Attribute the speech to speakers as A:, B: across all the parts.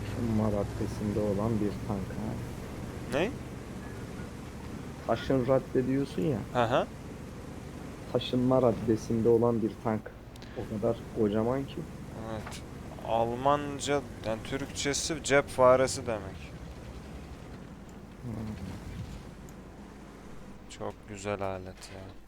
A: Taşınma raddesinde olan bir tank ha.
B: Ne?
A: Taşın radde diyorsun ya.
B: Hı hı.
A: Taşınma raddesinde olan bir tank. O kadar kocaman ki.
B: Evet. Almanca, yani Türkçesi cep faresi demek. Çok güzel alet ya.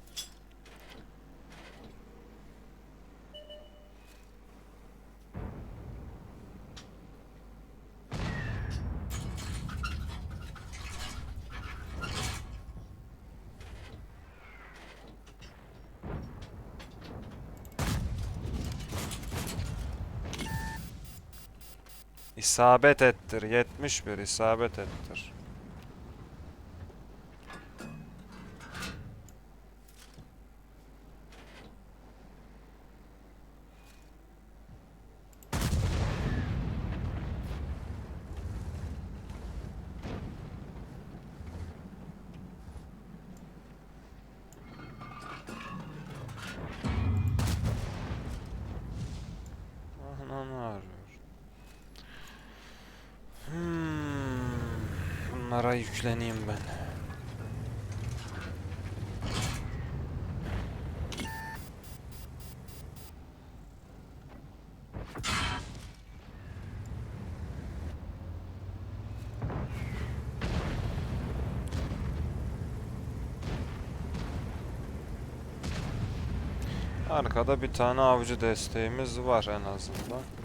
B: İsabet ettir. 71 isabet ettir. Bunlara yükleneyim ben. Arkada bir tane avcı desteğimiz var en azından.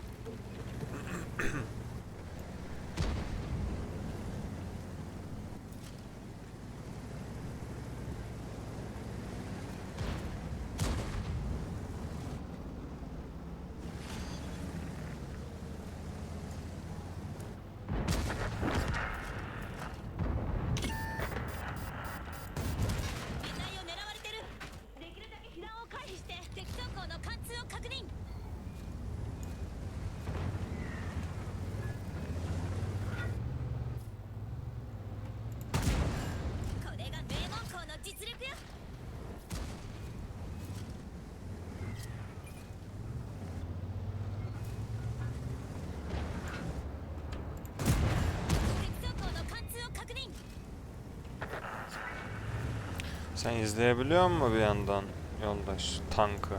B: Sen izleyebiliyor musun bir yandan yoldaş tankı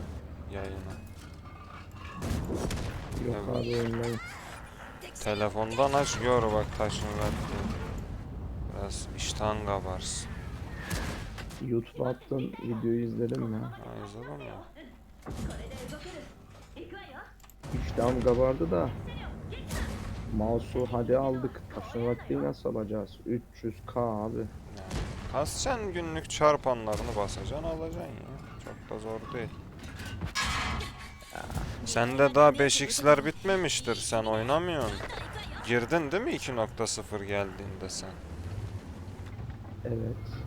B: yayını?
A: Yok
B: evet.
A: abi oyundayım.
B: Telefondan aç gör bak taşın verdiği. Biraz iştahın kabarsın.
A: YouTube'a attın videoyu izledim
B: mi?
C: Ha izledim ya.
A: İştahım kabardı da. Mouse'u hadi aldık. Taşın vaktiyi nasıl alacağız? 300k abi.
B: Ha sen günlük çarpanlarını basacaksın alacaksın ya. Çok da zor değil. Ya. Sende daha 5x'ler bitmemiştir sen oynamıyorsun. Girdin değil mi 2.0 geldiğinde sen?
A: Evet.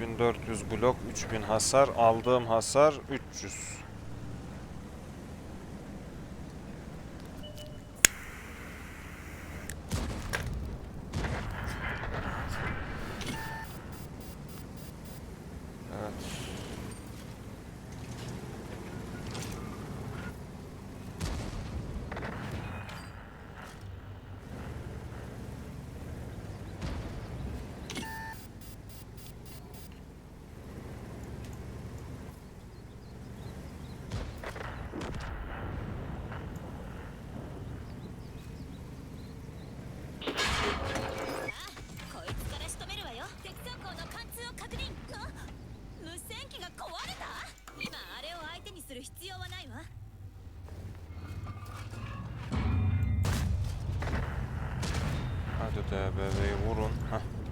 B: ...3400 blok, 3000 hasar, aldığım hasar 300. vurun. Heh.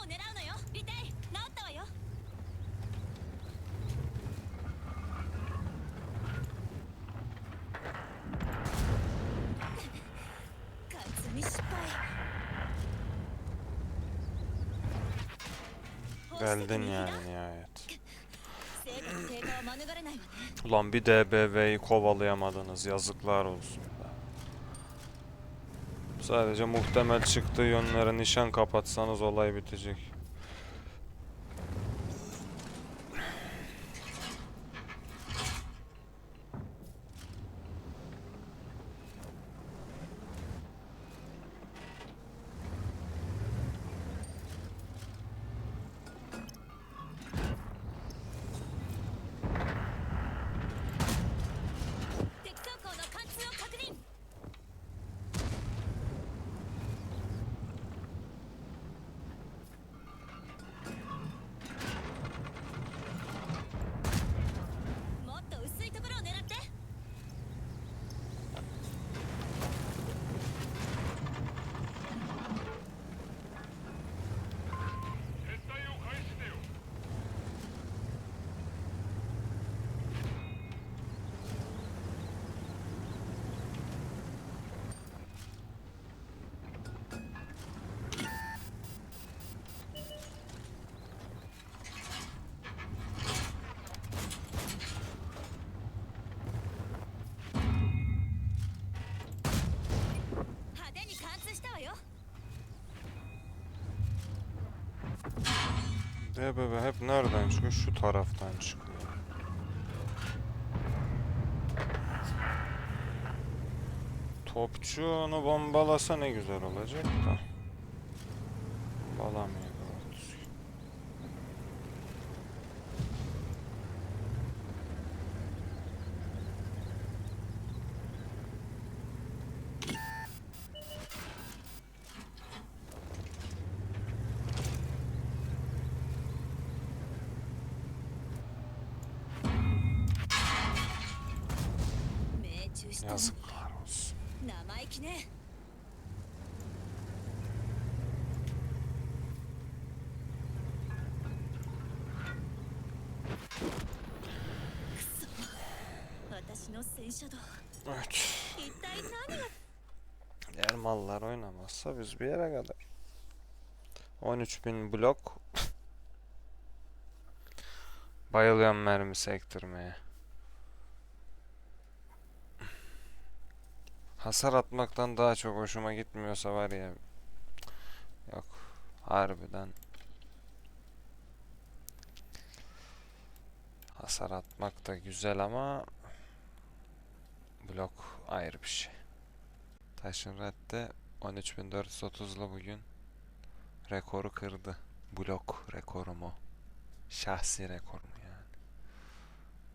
C: を狙うのよリテイ治ったわよ完全に失敗
B: Geldin yani nihayet.
C: 成果の低下は免れないわね
B: Ulan bir DBV'yi kovalayamadınız. Yazıklar olsun. Sadece muhtemel çıktığı yönlere nişan kapatsanız olay bitecek. DBB hep nereden çıkıyor? Şu taraftan çıkıyor. Topçu onu bombalasa ne güzel olacak da. Bombalamıyor. Yazıklar olsun. Evet. Eğer mallar oynamazsa biz bir yere kadar. 13.000 blok. Bayılıyorum mermi sektirmeye. Hasar atmaktan daha çok hoşuma gitmiyorsa var ya. Yok. Harbiden. Hasar atmak da güzel ama blok ayrı bir şey. Taşın Red'de 13.430'la bugün rekoru kırdı. Blok rekorumu. Şahsi rekorumu